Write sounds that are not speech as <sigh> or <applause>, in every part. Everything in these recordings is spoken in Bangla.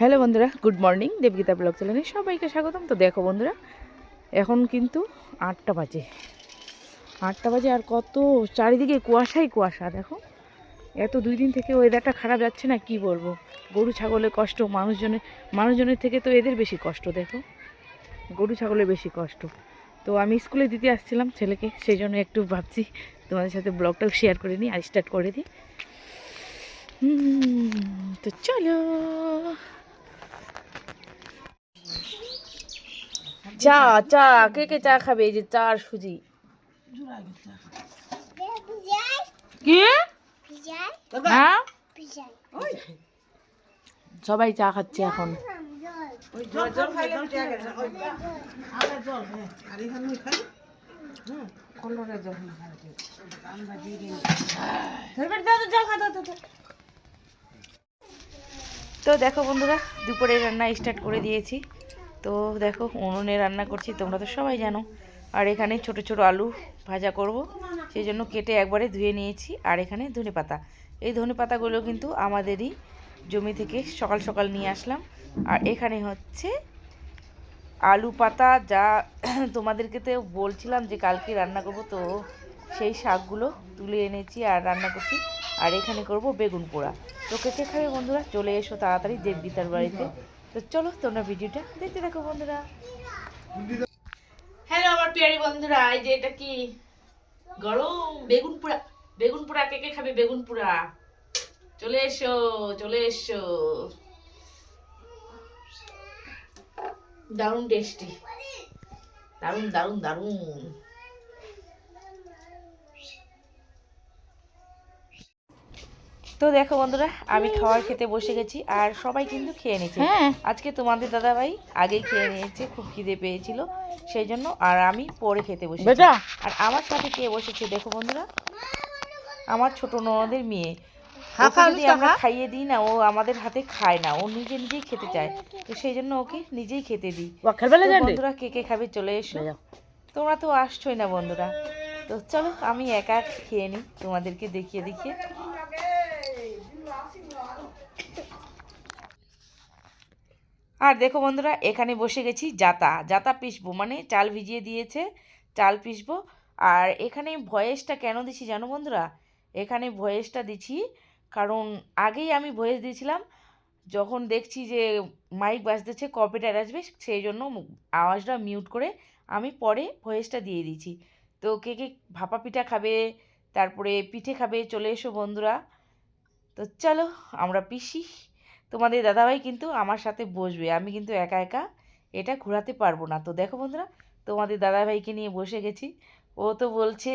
হ্যালো বন্ধুরা, গুড মর্নিং। দেবগীতা ব্লগ চ্যানেলে সবাইকে স্বাগতম। তো দেখো বন্ধুরা, এখন কিন্তু আটটা বাজে। আটটা বাজে আর কত, চারিদিকে কুয়াশাই কুয়াশা, দেখো। এত দুই দিন থেকে ওয়েদারটা খারাপ যাচ্ছে না, কি বলব? গরু ছাগলের কষ্ট মানুষজনের মানুষজনের থেকে তো এদের বেশি কষ্ট, দেখো। গরু, ছাগলের বেশি কষ্ট। তো আমি স্কুলে দিতে আসছিলাম ছেলেকে, সেই জন্য একটু ভাবছি, তোমাদের সাথে ব্লগটাও শেয়ার করে নিই আর স্টার্ট করে দিই। তো চলো। চা চা, কে কে চা খাবে? এই যে চা আর সুজি হ্যাঁ? সবাই চা খাচ্ছে এখন। তো দেখো বন্ধুরা দুপুরে রান্না স্টার্ট করে দিয়েছি। তো দেখো, উনুনে রান্না করছি, তোমরা তো সবাই জানো। আর এখানে ছোট ছোট আলু ভাজা করব, সেই জন্য কেটে একবারে ধুয়ে নিয়েছি। আর এখানে ধনে পাতা। এই ধনে পাতাগুলো কিন্তু আমাদেরই জমি থেকে সকাল সকাল নিয়ে আসলাম। আর এখানে হচ্ছে আলু পাতা, যা <clears throat> তোমাদেরকে তো বলছিলাম যে কালকে রান্না করব, তো সেই শাকগুলো তুলে এনেছি আর রান্না করছি। আর এখানে করব বেগুন পোড়া। তো কে কে খাবে বন্ধুরা? চলে এসো তাড়াতাড়ি দেবগীতার বাড়িতে। তো চলো তোমরা ভিডিওটা দেখতে থাকো বন্ধুরা। হ্যালো আমার পিয়ারি বন্ধুরা এই যে এটা কি? গরম। বেগুন পোড়া বেগুন পোড়া কে কে খাবে বেগুন পোড়া চলে এসো চলে এসো। দারুণ টেস্টি দারুণ দারুণ দারুণ। তো দেখো বন্ধুরা আমি খাবার খেতে বসে গেছি আর সবাই কিন্তু খেয়ে নিয়েছে। আজকে তোমাদের দাদা ভাই আগেই খেয়ে নিয়েছে খুব খিদে পেয়েছিল সেই জন্য আর আমি পরে খেতে বসেছি। আর আমার সাথে কে বসেছে দেখো বন্ধুরা আমার ছোট ননদের মেয়ে। ওকে যদি আমরা খাইয়ে দিই না ও আমাদের হাতে খায় না ও নিজে নিজেই খেতে চায়। তো সেই জন্য ওকে নিজেই খেতে দিই। বন্ধুরা কে কে খাবে চলে এসো। তোমরা তো আসছোই না বন্ধুরা। তো চলো আমি একা খেয়ে নিই তোমাদেরকে দেখিয়ে দেখিয়ে। আর দেখো বন্ধুরা, এখানে বসে গেছি জাতা জাতা পিসবো মানে চাল ভিজিয়ে দিয়েছে, চাল পিসবো। আর এখানে ভয়েসটা কেন দিছি জানো বন্ধুরা? এখানে ভয়েসটা দিছি কারণ আগেই আমি ভয়েস দিয়েছিলাম, যখন দেখছি যে মাইক বাজতেছে কপিটার আসবে, সেই জন্য আওয়াজটা মিউট করে আমি পরে ভয়েসটা দিয়ে দিয়েছি। তো কে কে ভাপা পিঠা খাবে, তারপরে পিঠে খাবে, চলে এসো বন্ধুরা। তো চলো আমরা পিসি। তোমাদের দাদাভাই কিন্তু আমার সাথে বসবে। আমি কিন্তু একা একা এটা ঘোরাতে পারব না। তো দেখো বন্ধুরা, তোমাদের দাদাভাইকে নিয়ে বসে গেছি। ও তো বলছে,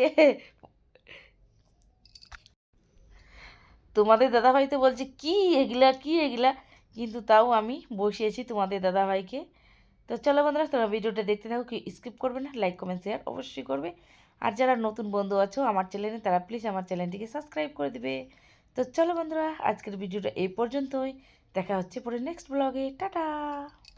তোমাদের দাদাভাই তো বলছে, কি এগুলা কি এগুলা? কিন্তু তাও আমি বসিয়েছি তোমাদের দাদাভাইকে। তো চলো বন্ধুরা, তোমরা ভিডিওটা দেখতে থাকো কি স্কিপ করবে না, লাইক, কমেন্ট, শেয়ার অবশ্যই করবে। আর যারা নতুন বন্ধু আছো আমার চ্যানেলে, তারা প্লিজ আমার চ্যানেলটিকে সাবস্ক্রাইব করে দিবে। তো চলো বন্ধুরা আজকের ভিডিওটা এই পর্যন্তই। দেখা হচ্ছে পরে নেক্সট ব্লগে টাটা!